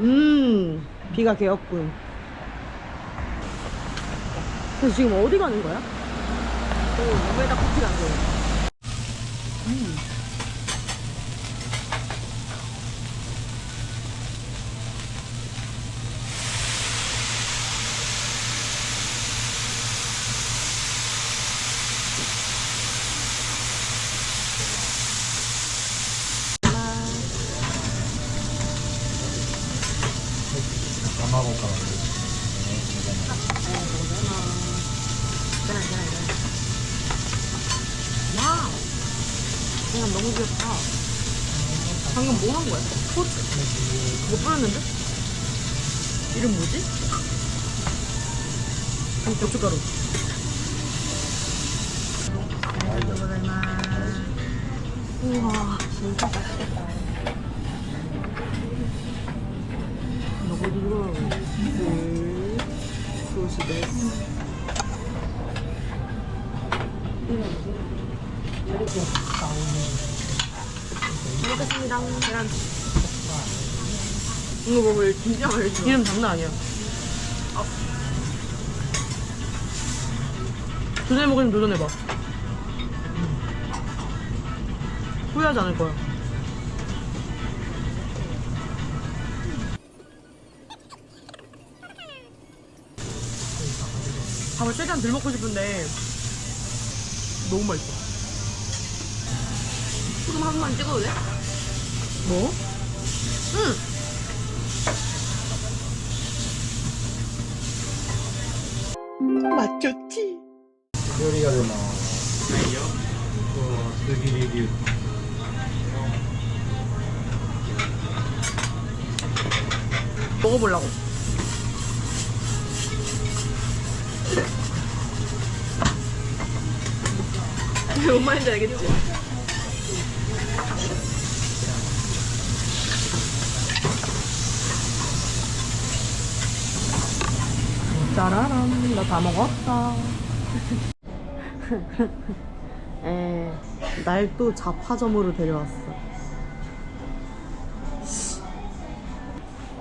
음, 비가 개었군. 그래서 지금 어디 가는 거야? 오, 우에다 커피 간 거야. 와우. 그냥 너무 귀엽다. 방금 뭐 한 거야? 소스? 뭐 뿌렸는데? 이름 뭐지? 아, 고춧가루. 우와, 진짜 맛있겠다. 데스. 먹겠습니다. 계란. 이거 먹을 진짜 맛있어. 이름 장난 아니야. 도전해 먹으면 도전해봐. 후회하지 않을 거야. 밥을 최대한 덜 먹고 싶은데 너무 맛있어. 소금 한 번만 찍어도 돼? 뭐? 응. 맛 좋지? 요리가 되나? 아니요. 어, 되게 얘기 먹어보려고. 뭔 말인지 알겠지? 짜라란, 나 다 먹었다. 에, 날또 잡화점으로 데려왔어.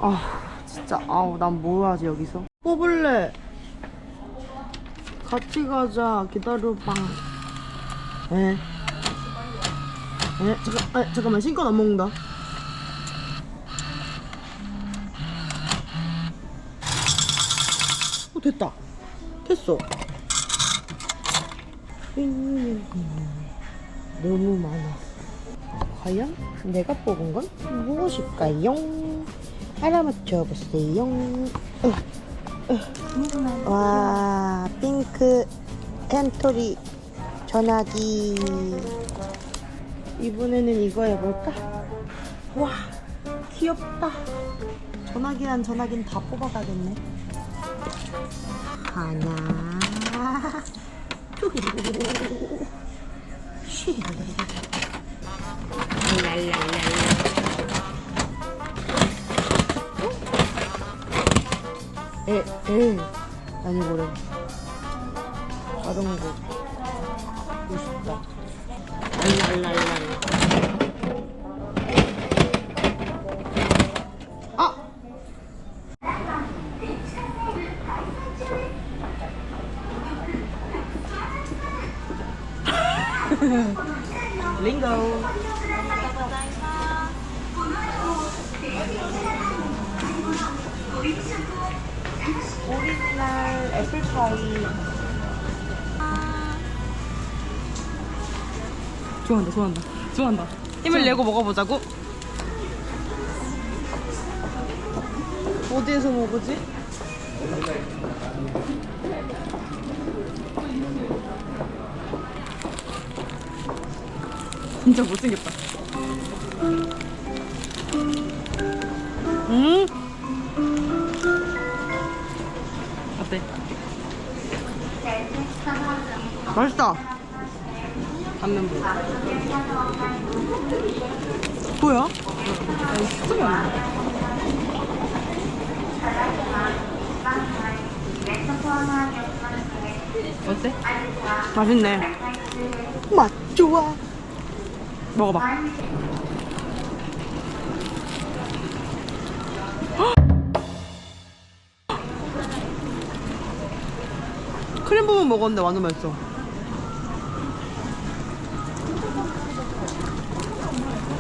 아, 진짜, 아우, 난 뭐 하지, 여기서? 뽑을래. 같이 가자, 기다려봐. 에. 에, 잠깐, 아, 잠깐만, 신권 안 먹는다. 어, 됐다. 됐어. 너무 많아. 과연 내가 뽑은 건 무엇일까요? 알아맞혀 보세요. 와, 핑크 엔토리 전화기. 이번에는 이거 해볼까? 와, 귀엽다. 전화기란 전화기는 다 뽑아가겠네. 하나 둘 에, 에, 아니 뭐래 자전거 랄랄랄랄 아! 링고 오리지널 애플파이 좋아한다 좋아한다 좋아한다 힘을 내고 먹어보자고 어디에서 먹으지? 진짜 못생겼다 음 어때? 맛있다. 안면 보고 뭐야? 아니 수이 없네 어때? 맛있네. 맛 좋아. 먹어봐. 크림 부분 먹었는데 완전 맛있어.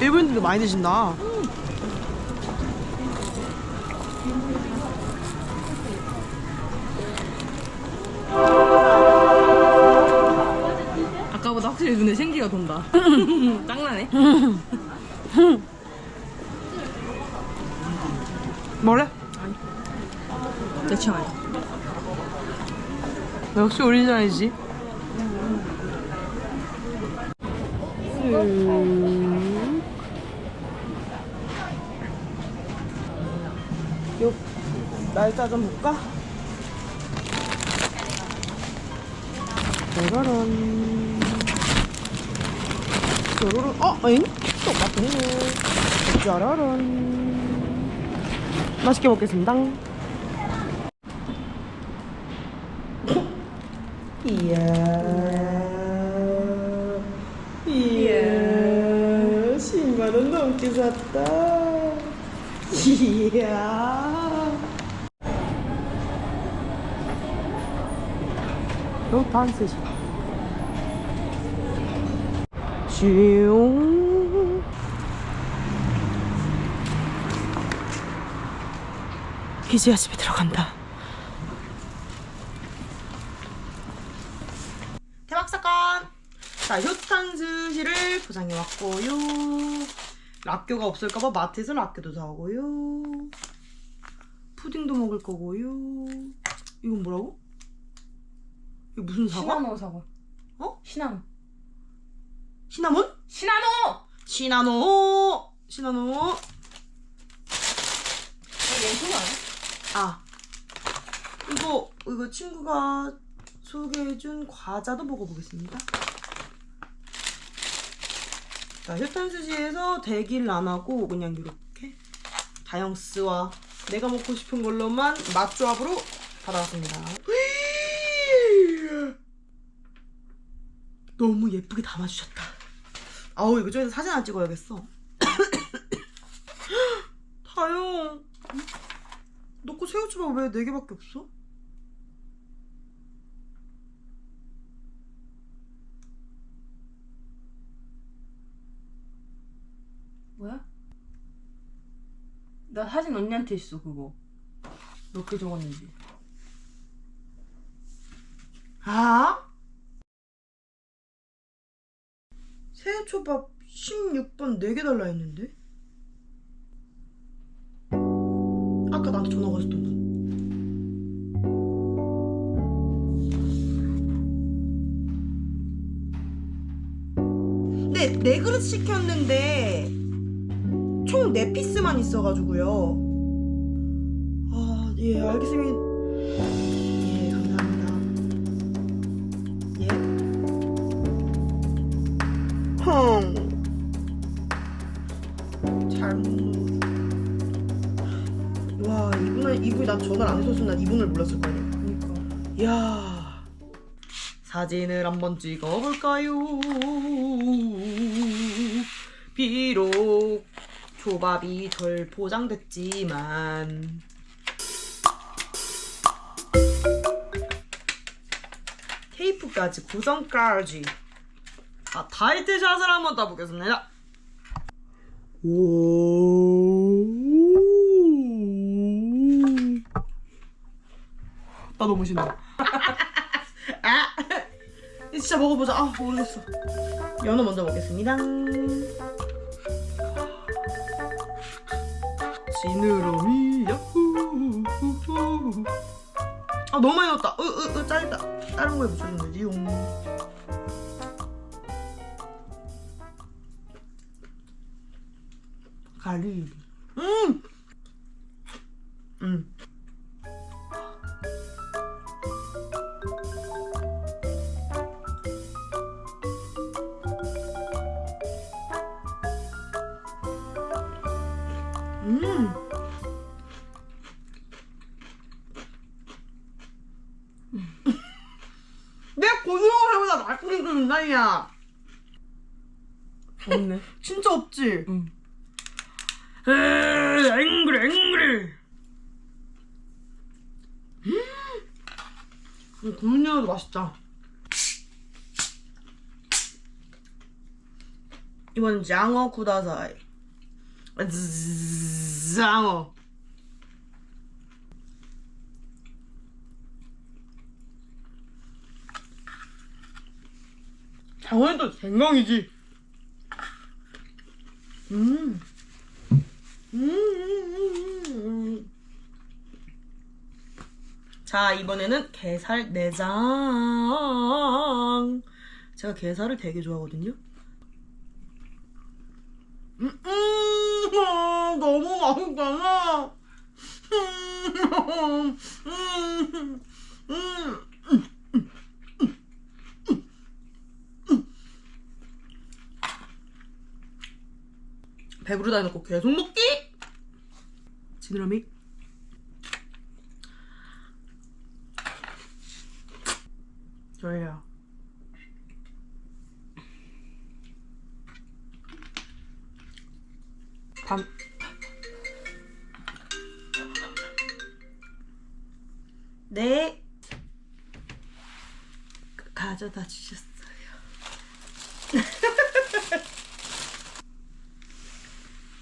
일본인들도 많이 드신다. 아까보다 확실히 눈에 생기가 돈다. 짱나네. 뭐래? 내 취향 아니야. 역시 오리지널이지. 요 날짜 좀 볼까? 짜라란. 짜라란. 어, 엥? 똑같네. 짜라란. 맛있게 먹겠습니다. 이야. 이야. 10만원 넘게 샀다. 이야. 요 단스지. 슝. 이제야 집에 들어간다. 대박 사건! 자, 효탄스시를 포장해 왔고요. 락교가 없을까봐 마트에서 락교도 사오고요. 푸딩도 먹을 거고요. 이건 뭐라고? 이거 무슨 사과? 시나노 사과. 어? 시나노. 시나몬? 시나노! 시나노! 시나노! 왼손 아니야? 아 이거 이거 친구가 소개해준 과자도 먹어보겠습니다. 자 효탄수지에서 대기를 안 하고 그냥 이렇게 다영스와 내가 먹고 싶은 걸로만 맛조합으로 받아왔습니다. 너무 예쁘게 담아주셨다. 아우 이거 좀 사진 안 찍어야겠어. 다영. 너거 새우초밥 왜 4개밖에 없어? 뭐야? 나 사진 언니한테 있어 그거. 몇 개 적었는지. 아? 새우 초밥 16번 4개 달라 했는데? 아까 나한테 전화 왔었던 분. 네, 네 그릇 시켰는데 총네 피스만 있어가지고요. 아, 예, 알겠습니다. 헝. 잘못. 와, 이분을, 이분이 나 전화를 안 해줬으면 난 이분을 몰랐을 거 아니야. 그니까. 야 사진을 한번 찍어볼까요? 비록 조밥이 덜 포장됐지만 테이프까지 고정까지 아 타이틀샷을 한번 따보겠습니다 오. 나 너무 신나. 아, 진짜 먹어보자. 아, 모르겠어. 연어 먼저 먹겠습니다. 지느러미 야후. 아 너무 많이 넣었다. 으 으으 으, 짜겠다. 다른 거에 묻혀주면 되지용. 가리. 음. 음. 음. 내 고등어회보다 맛있는 그 인간이야. 없네. 진짜 없지? 응. 에이, 앵그리, 앵그리. 음. 맛있다. 이번 장어 zzz, 장어. 장어는 또 생강이지. 음. 음, 음, 음, 음. 자, 이번에는 게살 내장. 제가 게살을 되게 좋아하거든요. 음, 음, 아, 너무 맛있잖아. 음, 음, 음, 배부르다 해놓고 계속 먹기! 지느러미? 졸려. 밤. 네. 가- 가져다 주셨어요.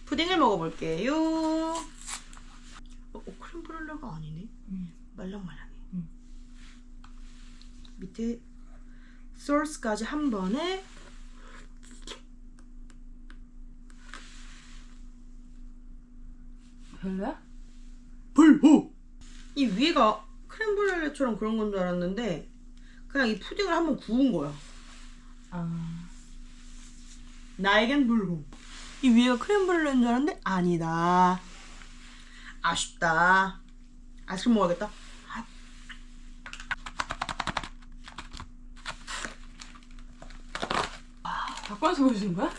푸딩을 먹어볼게요. 크림브렐레가 아니네. 말랑말랑해. 음. 밑에 소스까지 한 번에 별로야? 불호. 이 위가 크림브렐레처럼 그런 건 줄 알았는데 그냥 이 푸딩을 한번 구운 거야. 아. 나에겐 불호. 이 위에가 크림브렐레인 줄 알았는데 아니다. 아쉽다. 아이스크림 먹어야겠다. 바꿔서 보여주는 거야?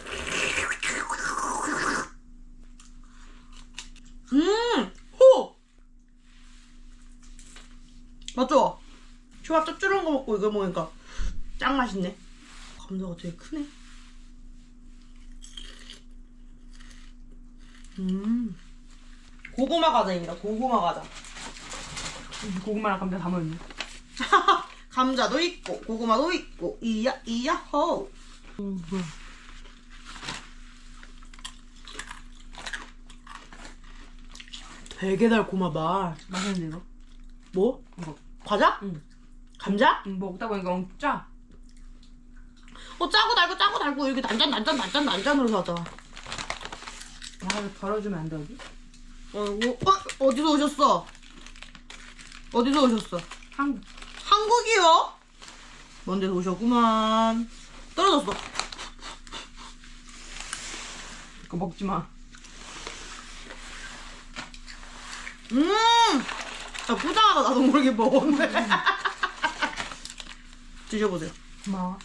음! 호! 맞죠? 초밥 짭조름한 거 먹고 이거 먹으니까 짱 맛있네. 감자가 되게 크네. 음. 고구마 과자입니다. 고구마 과자. 고구마랑 감자 다 먹었네. 감자도 있고 고구마도 있고 이야 이야 호. 음, 뭐야? 되게 달콤하다. 맛있는데 이거? 뭐? 이거. 과자? 응. 감자? 음, 먹다 보니까 엄청 짜. 어 짜고 달고 짜고 달고 이렇게 단짠 단짠 단짠 단짠으로 사자. 나를 덜어주면 안 돼, 여기? 어이구, 어, 어디서 오셨어? 어디서 오셨어? 한국. 한국이요? 먼 데서 오셨구만. 떨어졌어. 이거 먹지 마. 음! 아, 포장하다 나도 모르게 먹었네. 드셔보세요. 고마워.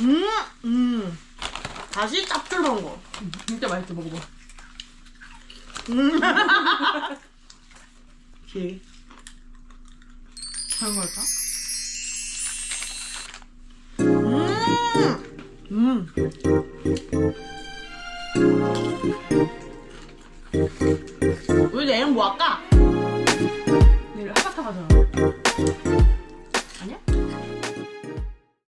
음! 음. 다시 짭조름한 거. 음, 진짜 맛있어, 먹어봐. 음. 길게. 잘 먹을까? 음! 음. 우리 내일 뭐 할까? 내일 하바타 가잖아.